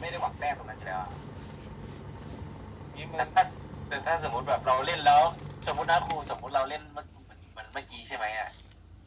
ไม่ได้หวังแต้มตรงนั้นอยู่แล้วอะนี่มึแต่งถ้าแต่ถ้าสมมติแบบเราเล่นแล้ว สมมตินะครูสมมติเราเล่นเมื่อเหมือนเหมือนเมื่อกี้ใช่ไหมอะ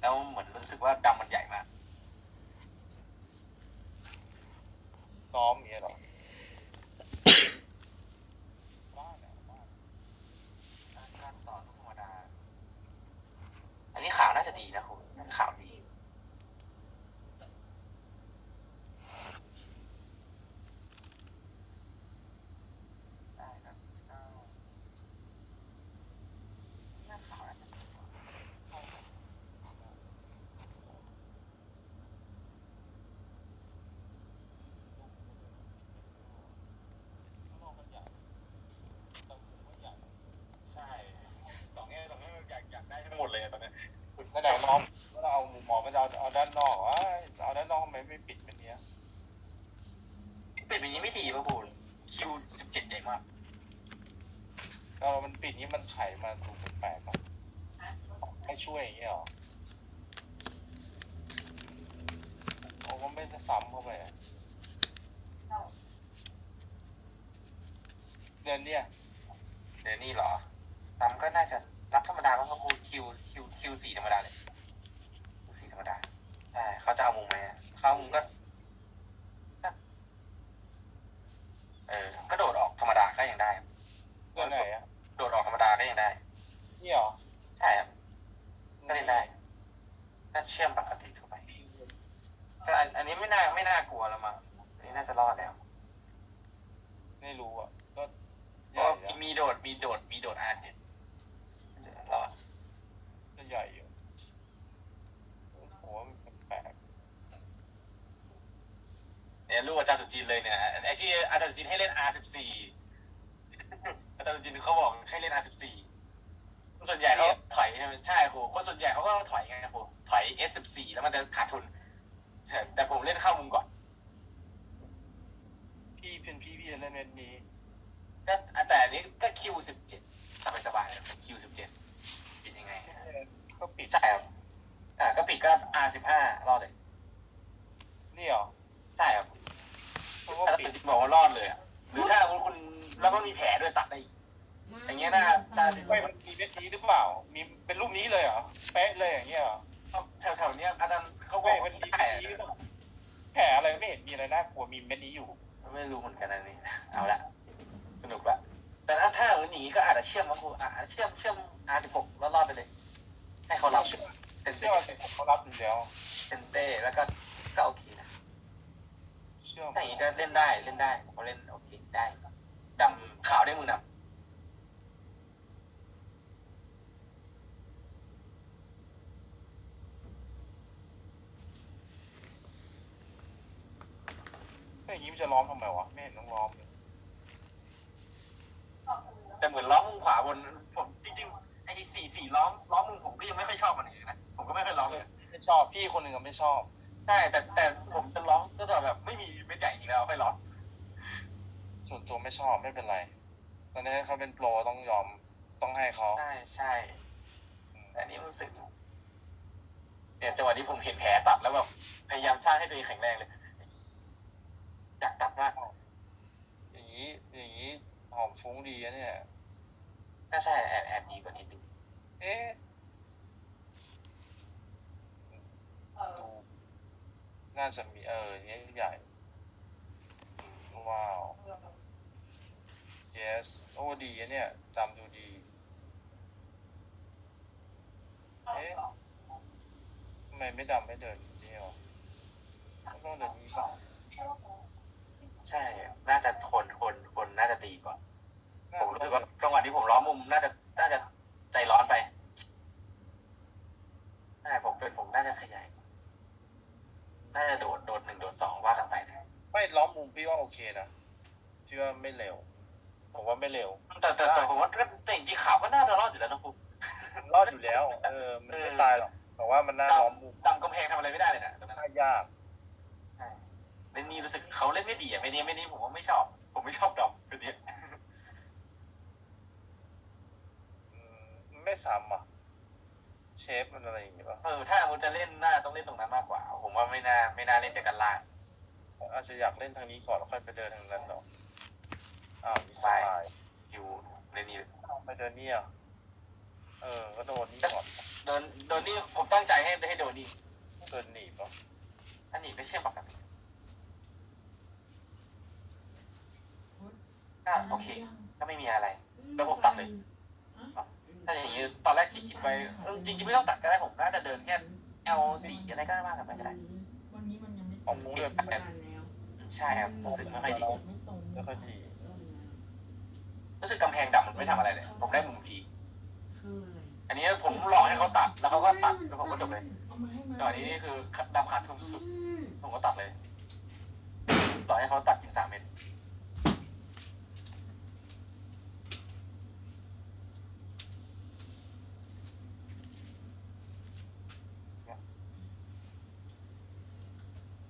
แล้วเหมือนรู้สึกว่าดำมันใหญ่มากซ้อมอย่างเงี้ยเหรอบ้าเนี่ยบ้าขั้นตอนธรรมดา อันนี้ขาวน่าจะดีนะครูขาวดี ได้ครับเอาหน้าขาวน่าจะดีกว่า ข้างนอกมันใหญ่แต่ผมว่าใหญ่ ใช่สองแง่สองแง่อยากอยากได้ทั้งหมดเลยอะตอนเนี้ย ถ้าเรามองถ้าเราเอามุมมองก็จะเอาเอาด้านนอกว่าเอาด้านนอกทำไมไม่ปิดเป็นเนี้ย เป็นแบบนี้ไม่ดีป่ะคุณคิวสิบเจ็ดใหญ่มาก เรามั นี้มันไถมาดูแปลกๆอะให้ช่วยอย่างเงี้ยหรอโอ้ก็ไม่ได้ซ้ำเข้าไปอะเดือนเนี้ยเจอนี่เหรอ ซ้ำก็น่าจะรับธรรมดาเพราะเขาคูคิวคิวคิวสี่ธรรมดาเลยคิวสี่ธรรมดาใช่เขาจะเอามุมไหมอะเขามุมก็ เออก็โดดออกธรรมดาก็ยังได้ เดือนไหนอะ โดดออกธรรมดาก็ยังได้ นี่เหรอ ใช่ครับก็เล่นได้ถ้าเชื่อมปก ติทั่วไปแต่อันอันนี้ไม่น่าไม่น่ากลัวแล้วมั้งอันนี้น่าจะรอดแล้วไม่รู้อะก็เพใหราะญ่ว่านะมีโดดมีโดดมีโดดอาร์เจ็ดรอดก็ใหญ่อยู่ผมว่ามันแปลกเนี่ยรูปอาจารย์สุจินต์เลยเนี่ยไอ้ที่อาจารย์สุจินต์ให้เล่น R14 อาจารย์สุจินต์เขาบอกให้เล่น R14 ส่วนใหญ่เขาถอยใช่ไหมใช่ครูคนส่วนใหญ่เขาก็ถอยไงครูถอย S14 แล้วมันจะขาดทุนใช่แต่ผมเล่นเข้ามุมก่อน พี่เป็นพี่พี่จะเล่นเว็บนี้ก็แต่อันนี้ก็ Q17 สบายๆเลย Q17 ปิดยังไงก็ปิดใช่ครับอ่าก็ปิดก็ R15 รอดเลย นี่เหรอ ใช่ครับเพราะว่าถ้าปิปิดดบอกว่ารอดเลยอะหรือถ้าคุณคุณแล้วก็มีแผลด้วยตัดได้อีก อย่างเงี้ยน่าน่าสิไม่มันมีเว็บนี้หรือเปล่า มีเป็นรูปนี้เลยเหรอเป๊ะเลยอย่างเงี้ยเหรอแถวๆเนี้ยอาจารย์เขาบไม่อกมัว่านมีได้เว็บนี้หรือเปล่าแผลอะไรไม่เห็นมีอะไรน่ากลัวมีเม็ดนี้อยู่ ไม่รู้เหมือนกันอันนี้ เอาละสนุกละแต่ถ้าถ้าเหมือนอย่างนี้ก็อาจจะเชื่อมมั้งครูอะเชื่อมเชื่อม R16 แล้วรอดไปเลย ให้เขารับเชื่อเซนเชื่เต้อว่าสิผมเขารับอยู่แล้วเซนเต้แล้วก็ก็โอเคนะเชื่อถ้าอย่างนี้ก็เล่นได้เล่นได้ผมก็เล่นโอเคได้ดำขาวได้มือนำ อย่างนี้มันจะล้อมทำไมวะไม่เห็นต้องล้อมเลยแต่เหมือนล้อมมุมขวาบนผมจริงๆไอ้สี่สี่ล้อมล้อมมุมผมก็ยังไม่ค่อยชอบมันเลยนะผมก็ไม่ค่อยล้อมเลยไม่ชอบพี่คนหนึ่งก็ไม่ชอบใช่แต่แต่ผมจะล้อมก็จะแบบไม่มีไม่จ่ายจริงแล้วค่อยล้อมส่วนตัวไม่ชอบไม่เป็นไรตอนนี้เขาเป็นโปรต้องยอมต้องให้เขาใช่ใช่แต่อันนี้รู้สึกเนี่ยจังหวะที่ผมเห็นแผลตัดแล้วแบบพยายามสร้างให้ตัวเองแข็งแรงเลย อยากตัดมากอย่างนี้อย่างนี้หอมฟุ้งดีอะเนี่ยน่าใช่แอบแอบดีกว่านิดนึงเอ๊ะดูน่าจะมีเออเนี้ยใหญ่ว้าว yes โอ้ดีอะเนี่ยดำดูดีเอ๊ะทำไมไม่ดำไม่เดินนี่หรอต้องเดินนี้ป่ะ ใช่ น่าจะคนคนคนน่าจะตีก่อนผมรู้สึกว่าจังหวะที่ผมล้อมมุมน่าจะน่าจะใจร้อนไปใช่ผมเป็นผมน่าจะขยายน่าจะโดดโดดหนึ่งโดดสองว่ากันไปนะไม่ล้อมมุมพี่ว่าโอเคนะพี่ว่าไม่เร็ว ผมว่าไม่เร็ว แต่แต่แต่ผมว่าแต่จริงๆขาวก็น่าจะรอดอยู่แล้วนะครูรอดอยู่แล้ว เออ มันไม่ตายหรอก แต่ว่ามันน่าล้อมมุมดำกำแพงทำอะไรไม่ได้เลยนะตรงนั้นน่ายากใช่ เล่นนี่รู้สึกเขาเล่นไม่ดีอะไม่ดีไม่ดีผมว่าไม่ชอบ ผมไม่ชอบดำตัวเนี้ยอืมไม่ซ้ำอะเชฟมันอะไรอย่างเงี้ยป่ะเออถ้ามันจะเล่นหน้าต้องเล่นตรงนั้นมากกว่า ผมว่าไม่น่าไม่น่าเล่นจากกันล่างอาจจะอยากเล่นทางนี้ก่อนแล้วค่อยไปเดินทางนั้นหรออ้าวมีสายคิวเล่นนี่ไปเดินเนี่ยเออก็โดนนี่ก่อนโดนโดนนี่ผมตั้งใจให้ให้โดนนี่เดินหนีบเหรออันนี้ไม่เชื่อปกติ ก็โอเค ก็ไม่มีอะไร แล้วผมตัดเลย ถ้าอย่างนี้ตอนแรกที่คิดไว้เออจริงๆไม่ต้องตัดก็ได้ผมน่าจะเดินแค่ L4 อะไรก็ได้มากกันไปก็ได้วันนี้มันยังไม่ของฟุ้งเดินไม่ทันแล้วใช่ครับรู้สึกไม่ค่อยดีไม่ตรงไม่ค่อยดีรู้สึกกำแพงดำมันไม่ทำอะไรเลย ผมได้มุมฟรีคืออะไรอันนี้ผมหลอกให้เขาตัด แล้วเขาก็ตัดแล้วผมก็จบเลยเอามาให้มาดอกนี้นี่คือดำขาดทุนสุดๆผมก็ตัดเลยหลอกให้เขาตัดกินสามเม็ด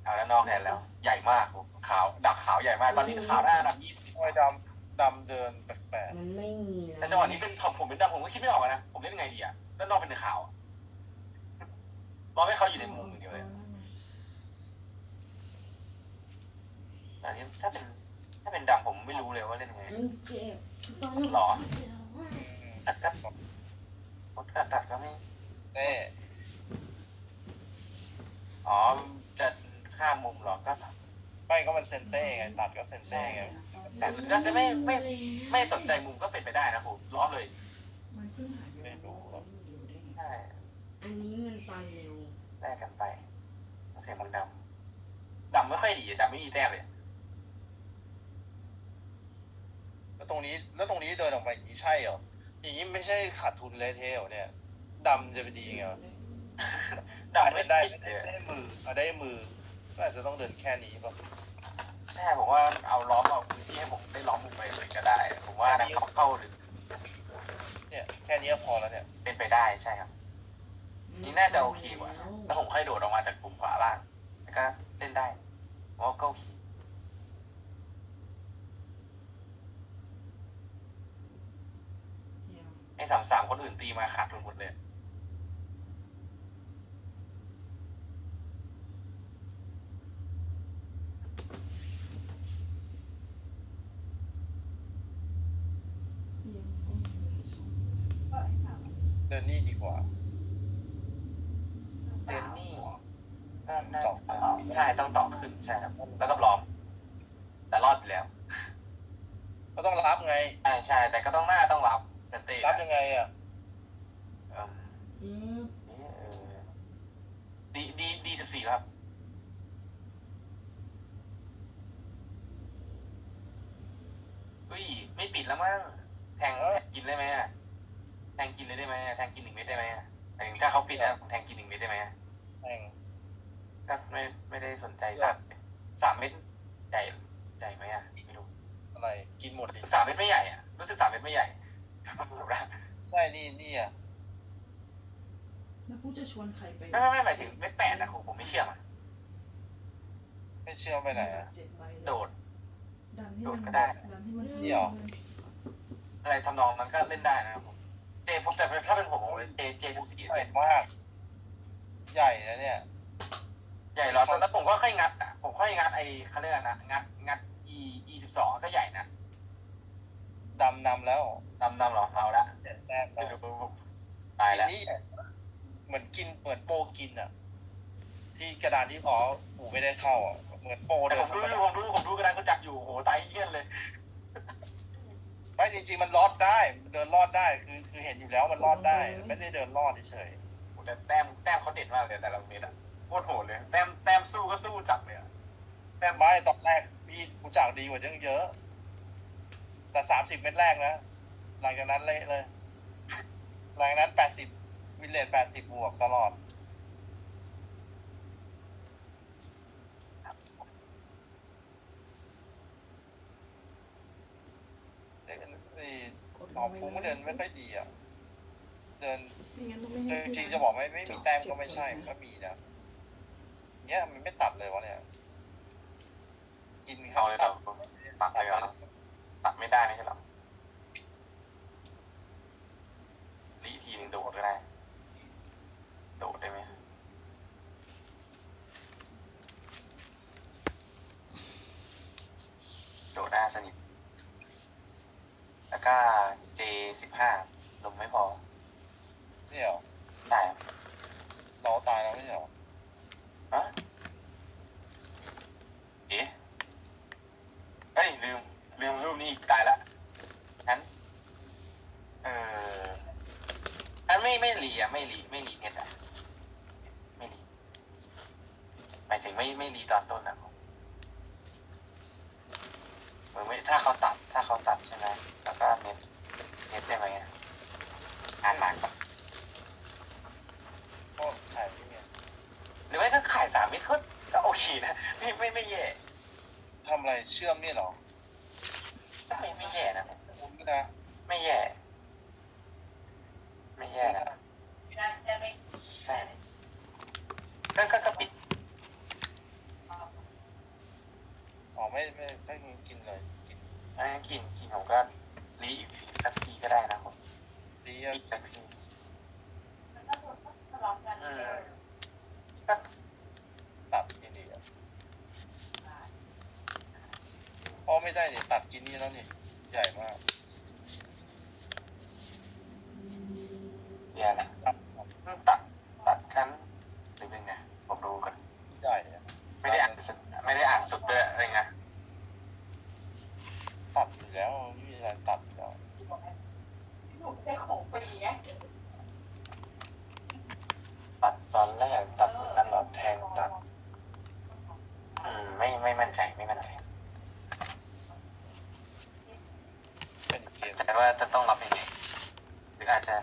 เอาแล้วนอกแทนแล้ว ใหญ่มากผม ขาวดักขาวใหญ่มาก ตอนนี้ขาวหน้าดำยี่สิบทำไมดำดำเดินแปลกมันไม่มีแล้วแต่จังหวะนี้เป็นผมผมเป็นดำผมก็คิดไม่ออกอะนะ ผมเล่นยังไงดีอะด้านนอกเป็นขาวอะรอให้เขาอยู่ในมุมอย่างเดียวเลยแต่อันนี้ถ้าเป็น ถ้าเป็นดำผมไม่รู้เลยว่าเล่นยังไง มันเจ็บต้องหรอ ๆ ตัดก็ตัดตัดก็ไม่ เต้ อ๋อ จะข้ามมุมเหรอ ก็ ไม่ก็มัน เซนเต้ไงตัดก็เซนเต้ไงแต่ก็จะไม่ไม่ไม่สนใจมุมก็เป็นไปได้นะผมล้อมเลยมันเพิ่งหายไม่รู้หรอกใช่อันนี้มันตันเร็วแลกกันไป เสียงมันดำดำไม่ค่อยดีดำไม่มีแต้มเลยแล้วตรงนี้แล้วตรงนี้เดินออกมาอย่างนี้ใช่เหรออย่างนี้ไม่ใช่ขาดทุนเลยเทลเนี่ยดำจะไปดีไงวะดำไม่ได้ได้ได้ได้มือเอาได้มือก็อาจจะต้องเดินแค่นี้ป่ะ ใช่ผมว่าเอาล้อมเอาพื้นที่ให้ผมได้ล้อมมุมไปเลยก็ได้ ผมว่านะเข้าเข้าหรือเนี่ยแค่นี้ก็พอแล้วเนี่ยเป็นไปได้ใช่ครับ นี่น่าจะโอเคกว่าแล้วผมค่อยโดดออกมาจากปุ่มขวาล่างแล้วก็เล่นได้ผมว่าก็โอเคไอ้สามสามคนอื่นตีมาขาดทุนหมดเลย เดินนี่ดีกว่า เดนนี่น่าน่าใช่ต้องต่อขึ้นใช่ครับ แล้วก็ล้อม แต่รอดอยู่แล้ว ก็ต้องรับไง ใช่ใช่แต่ก็ต้องหน้าต้องรับเซนเต้ รับยังไงอะเอิ่มอืมนี่เออดีดีดีสิบสี่ครับอุ้ย ไม่ปิดแล้วมั้ง แทงเออแทงกินได้ไหมอะแทงกินเลยได้ไหมอะแทงกินหนึ่งเม็ดได้ไหมอะหมายถึงถ้าเขาปิดนะผมแทงกินหนึ่งเม็ดได้ไหมอะแม่งก็ไม่ไม่ได้สนใจสามสามเม็ดใหญ่ใหญ่ไหมอะไม่รู้ อะไร กินหมดดิสามเม็ดไม่ใหญ่อะรู้สึกสามเม็ดไม่ใหญ่ ใช่นี่นี่อะแล้วผู้จะชวนใครไปไม่ไม่ไม่หมายถึงเม็ดแปดนะผมผมไม่เชื่อมันไม่เชื่อไปไหนอะเจ็ดใบเลยโดด ดันให้โดมัดนก็ได้ ดันให้มันเดี๋ยว อะไรทำนองนั้นก็เล่นได้นะครับผมเจผมแต่ถ้าเป็นผมผมเลยเจเจสิบสี่ใหเจญ่มาก ใหญ่นะเนี่ย ใหญ่เหรอแต่แล้วผมก็ค่อยงัดอะผมค่อยงัดไอ้เขาเรียกอะไรนะงัดงัด e e สิบสองก็ใหญ่นะ ดำนำแล้วนำนำเหรอเอาละเจ็ดแต้มไม่แล้วรู้ผมตายแล้วกินนี่เหมือนกินเหมือนโปกินอะ ที่กระดานที่อ๋อหมูไม่ได้เข้าอะเหมือนโปแต่เดิผนมดูอยู่ผมดูผมดูกระดานเขาจับอยู่โอ้โหตายเยี่ยนเลย ไม่จริงๆมันรอดได้มันเดินรอดได้คือคือเห็นอยู่แล้วมันรอดได้ ไม่ได้เดินรอดเฉยโอ้แต่แต้มแต้มเขาเด็ดมากเลยแต่ละเม็ดอะโคตรโหดเลยแต้มแต้มสู้ก็สู้จับเลยอะแต้มไม้ตอนแรกพี่กูจากดีกว่าเยอะเยอะ แต่สามสิบเม็ดแรกนะ หลังจากนั้นเละเลย หลังจากนั้นแปดสิบวินเลทแปดสิบบวกตลอดเอ้ยไอ้หมอฟุ้งเดินไม่ค่อยดีอะ เดินไม่งั้นต้องไม่ให้จริงๆจะบอกไม่ไม่มีแต้มก็ไม่ใช่มันก็มีนะเนี่ยมันไม่ตัดเลยวะเนี่ย กินข้าเอาวเลยตัเราดตัดเลยเหรอ ตัดไม่ได้ไม่ใช่เหรอรีทีหนึ่งโดดก็ได้ โดดได้ไหมโดดหน้าสนิท แล้วก็เจสิบห้าลมไม่พอนี่เหรอได้ครับเราตายแล้วไม่ใช่เหรออะเอ๊ะเอ้ยลืม ลืมรูปนี้อีกตายละงั้น เอออันไม่ไม่รีอะไม่รีไม่รีเน็ตอะไม่รีหมายถึงไม่ไม่รีตอนต้นนะผมเหมือนไม่ถ้าเขาตัด ถ้าเขาตัดใช่ไหมแล้วก็เน็ตเน็ตได้ไหมอะอ่านมาก่อนก็ขายนี่ไงหรือไม่ก็ขายสามเม็ดก็ก็โอเคนะไม่ไม่ไม่แย่ทำอะไรเชื่อมนี่เหรอ ไม่ไม่แย่นะ คุณก็นะ ไม่แย่ ไม่แย่นะใช่ก็ก็ก็ปิด อ๋อไม่ไม่ถ้ามึงกินเลยกิน อันนั้นกินกินผมก็รีอีกสิสักทีก็ได้นะผม ดี รี อะ อีกสักทีอืมก็ ตัดกินดีอะอ๋อไม่ได้ นี่ตัดกินนี่แล้วนี่ใหญ่มากแย่ละตัดอืมตัดตัดครั้นหรือเป็นไงผมดูก่อนใหญ่อะไม่ได้อ่านสุดไม่ได้อ่านสุดด้วยอะไรเงี้ยตัดอยู่แล้วไม่มีอะไรตัดอยู่แล้วตัดตอนแรกตัดนั่นหรอแทงตัด อืมไม่ไม่มั่นใจไม่มั่นใจ เป็นอีกเกมใจว่าจะต้องรับยังไงหรืออาจจะ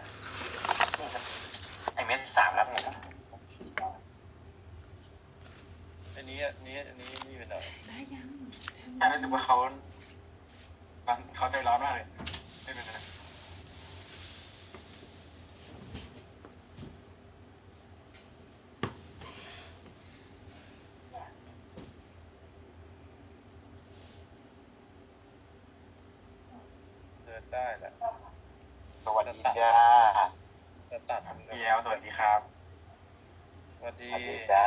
ไอเมสสามรับไงนะอันนี้อันนี้อันนี้นี่เป็นอะไรได้ยังแค่รู้สึกว่าเขาบางเขาใจร้อนมากเลยไม่เป็นไร เดินได้แหละ สวัสดีจ้าจะตัดมันพี่แอลสวัสดีครับ สวัสดีจ้า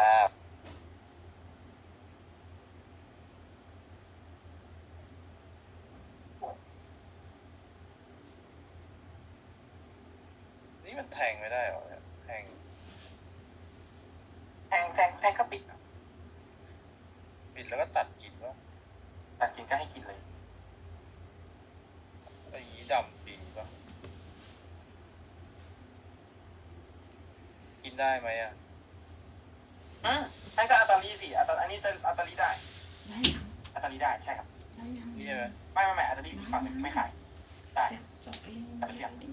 นี่มันแทงไม่ได้เหรอเนี่ยแทง แทงแทงแทงก็ปิด ปิดแล้วก็ตัดกินวะ ตัดกินก็ให้กินเลย ไอ้ยีดำปีปะ กินได้ไหมอะอืมนั่นก็อัตตาลีสิอัตตาอันนี้อัตตาลีได้ ได้ยังอัตตาลีได้ใช่ครับได้ยังนี่ใช่ไหมไม่ไม่ไม่อัตตาลีอีกฝั่งหนึ่งไม่ขาย ได้ จะเจาะเองแต่ไม่เชื่อดิ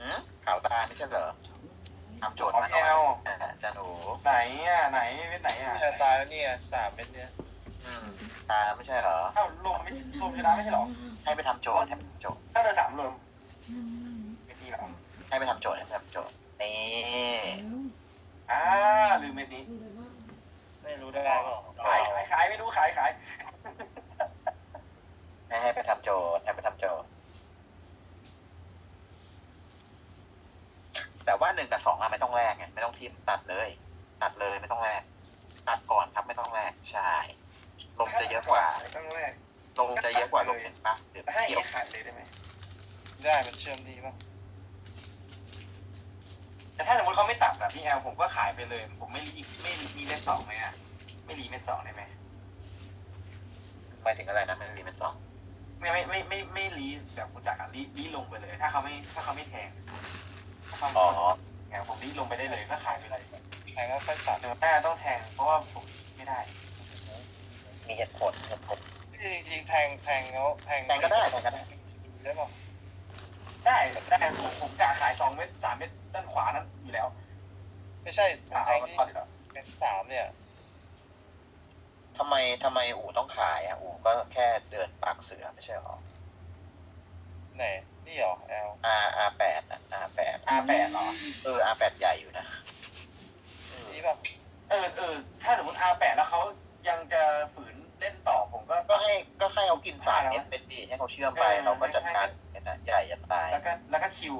หืมข่าวตาไม่ใช่เหรอเจาะลงเลยทำโจทย์ของมาพี่หน่แออยลอ่าอาจารย์โอไหนอะไหนเม็ดไหนอะนี่จะตายแล้วเนี่ยสามเม็ดเนี่ยอืมตาไม่ใช่เหรอ เอ้าลมไม่ใช่ลมชนะไม่ใช่หรอให้ไปทำโจทย์ให้ไปทำโจทย์ถ้าเดินสามลมอืมไม่ดีหรอให้ไปทำโจทย์ให้ไปทำโจทย์นี่เร็ว อ่าลืมเม็ดนี้ดูเลยว่าไม่รู้ได้ก็ขายขายขายไม่รู้ขายขาย ให้ให้ไปทำโจทย์ให้ไปทำโจทย์ แต่ว่าหนึ่งกับสองอะไม่ต้องแลกไงไม่ต้องทิมตัดเลย ตัดเลยไม่ต้องแลกตัดก่อนครับไม่ต้องแลกใช่ลมจะเยอะกว่า ต้องแรก ลมจะเยอะกว่าลมหนึ่งปะหรือ ให้ เกี่ยว ขายเลยได้ไหม ได้มันเชื่อมดีป่ะ แต่ถ้าสมมติเขาไม่ตัดอะพี่แอลผมก็ขายไปเลย ผมไม่รีอีกไม่รีเม็ดสองไหมอะไม่รีเม็ดสองได้ไหม หมายถึงอะไรนะไม่มีเป็นสองไม่ไม่ไม่ไม่ไม่รีแบบกูจักอะรีรีลงไปเลย ถ้าเขาไม่ถ้าเขาไม่แทงถ้าเขาอ๋อไงผมรีลงไปได้เลยก็ขายไปเลยแทงแล้วค่อยตัดแต่ว่าต้องแทงเพราะว่าผมไม่ได้ มีเหตุผลเหตุผลจริงๆแทงแทงแล้วแทงแทงก็ได้แทงก็ได้ได้ป่ะได้ได้ผมผมจะขายสองเม็ดสามเม็ดด้านขวานั้นอยู่แล้วไม่ใช่ผมเอาแทเอางมันที่ก่อนดีกว่าเม็ดสามเนี่ย ทำไมทำไมอู่ต้องขายอะ อู่ก็แค่เดินปากเสือไม่ใช่หรอ ไหน นี่เหรอแอล R R แปดอะ R แปดอาแปดเหรอ เออ R แปดใหญ่อยู่นะนี่ป่ะเออเออถ้าสมมติ R8 แล้วเขายังจะฝืนเล่นต่อผมก็ ก็ให้ก็ให้เขากินสามได้แล้วเม็ดเป็นดีให้เขาเชื่อมไปเออ เราก็จัดให้การเนี่ยนะใหญ่ยันตายแล้วก็แล้วก็คิว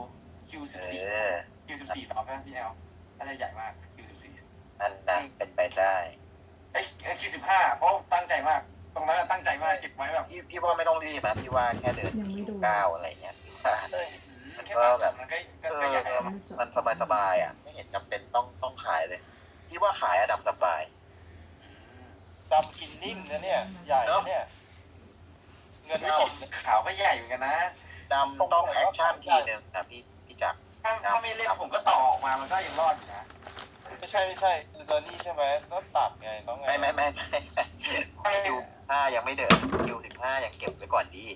คิวเอสิบสี่อคิวสิบสี่ต่อกันพี่แอลน่าจะใหญ่มากคิวสิบสี่ นั่นนะเป็นไปได้ เอ้ยคิวสิบห้าเพราะตั้งใจมาก ตรงนั้นตั้งใจมากเก็บไว้แบบพี่พี่ว่าไม่ต้องรีบนะพี่ว่าแค่เดินยังไม่ดู เก้าอะไรเงี้ยอะ เอ้ยมันแค่แบบมันก็เอก็อใหญ่มันสบายสบายๆอะ ไม่เห็นจำเป็นต้องต้องขายเลยพี่ว่าขายอะดับสบาย ดำกินนิ่มนะเนี่ย ใหญ่นะเนี่ย เงินไม่สสด ดขาวก็ใหญ่เหมือนกันนะ ดำต้องแอคชั่นทีหนึ่งนะพี่พี่จักร ถ้าถ้าไม่เล่นผมก็ต่อออกมามันก็ยังรอดอยู่นะ ไม่ใช่ไม่ใช่ ตอนนี้ใช่ไหมก็ตัดไงต้องไงไม่ไม่ไม่ไม่คิวห้ายังไม่เดินคิวสิบห้ายังเก็บไว้ก่อนดี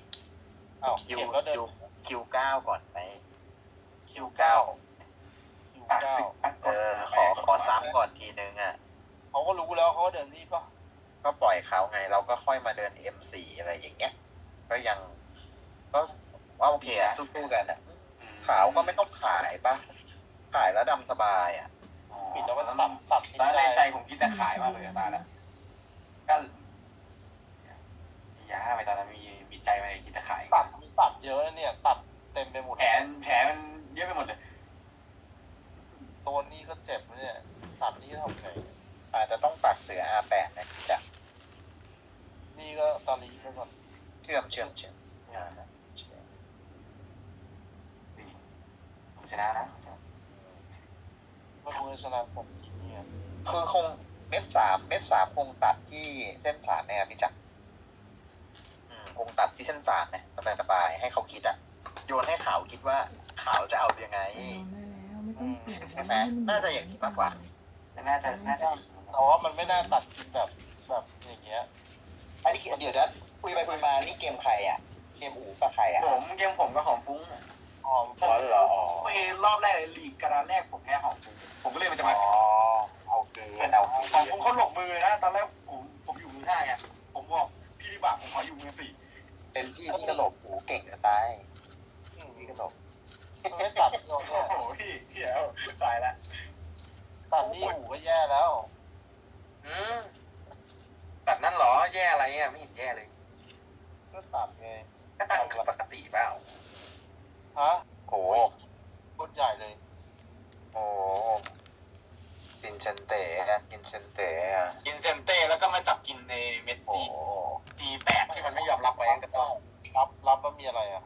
อ้าวคิวเก็บแล้วเดินคิวคิวเก้าก่อนไหมคิวเก้าคิวตัดเก้าสิบเออขอขอซ้ำก่อนทีนึงอะ เขาก็รู้แล้วเขาก็เดินนี่ปะก็ปล่อยเขาไง เราก็ค่อยมาเดิน M4 อะไรอย่างเงี้ย ก็ยัง ก็ว่าโอเคอะสู้ๆกันอะขาวก็ไม่ต้องขายป่ะ ขายแล้วดำสบายอะ ปิดแล้วมันตัดตัดทิ้งแล้วในได้ใจผมคิดจะขายมากเลยตอนนั้นก็อย่าไปตอนนั้นมีมีใจมาคิดจะขายตัดมีตัดเยอะนะเนี่ย ตัดเต็มไปหมดแผลแผลมันเยอะไปหมดเลยตัวนี้ก็เจ็บนะเนี่ยตัดนี่ก็ทำไงอาจจะต้องตัดเสือ R8 นะพี่จักรนี่ก็ตอนนี้ไปก่อนเชื่อมเชื่อมเชื่อมอ่าเชื่อม ผมชนะนะ มาดูในสนามผมกินเนี่ยคือคงเม็ดสามเม็ดสามคงตัดที่เส้นสามเนี่ยพี่จักรอืมคงตัดที่เส้นสามเนี่ยสบายสบายๆให้เขาคิดอะโยนให้ขาวคิดว่าขาวจะเอายังไงเอาได้แล้วไม่ต้องเปลี่ยนใช่ไหมน่าจะอย่างนี้มากกว่าน่าจะน่าจะแต่ว่ามันไม่น่าตัดกินแบบแบบอย่างเงี้ยอันนี้เดี๋ยวนะคุยไปคุยมานี่เกมใครอะเกมอูกับใครอะผมเกมผมกับของฟุ้งอ๋ออ๋อเหรออ๋อไปรอบแรกเลยลีกกระดานแรกผมแพ้ของฟุ้ง ผมก็เลยมันจะอ๋มาอเอาคืนเอาคืนของฟุ้งเขาหลบมือนะ ตอนแรกผมผมอยู่มือห้าไงผมบอกพี่ดิบากผมขออยู่มือสี่เป็นพี่พี่กระโหลกหูเก่งจะตายพี่กระโหลกไม่ตัดโยนโอ้เนี่ยโหพี่เหี้ยตายละตัดนี่หูก็แย่แล้วอืมแบบนั้นเหรอแย่อะไรอะไม่เห็นแย่เลยก็ตัดไงก็ตั้งปกติเปล่าฮะโหโคตรใหญ่เลย โอ้ชิน เซนเตะอะชินเซนเตะอะกินเซนเต้แล้วก็มาจับกินในเม็ดโอ้จีจีแปดที่มันไม่ยอมรับไว้ตั้งแต่ต้นรับรับว่ามีอะไรอะ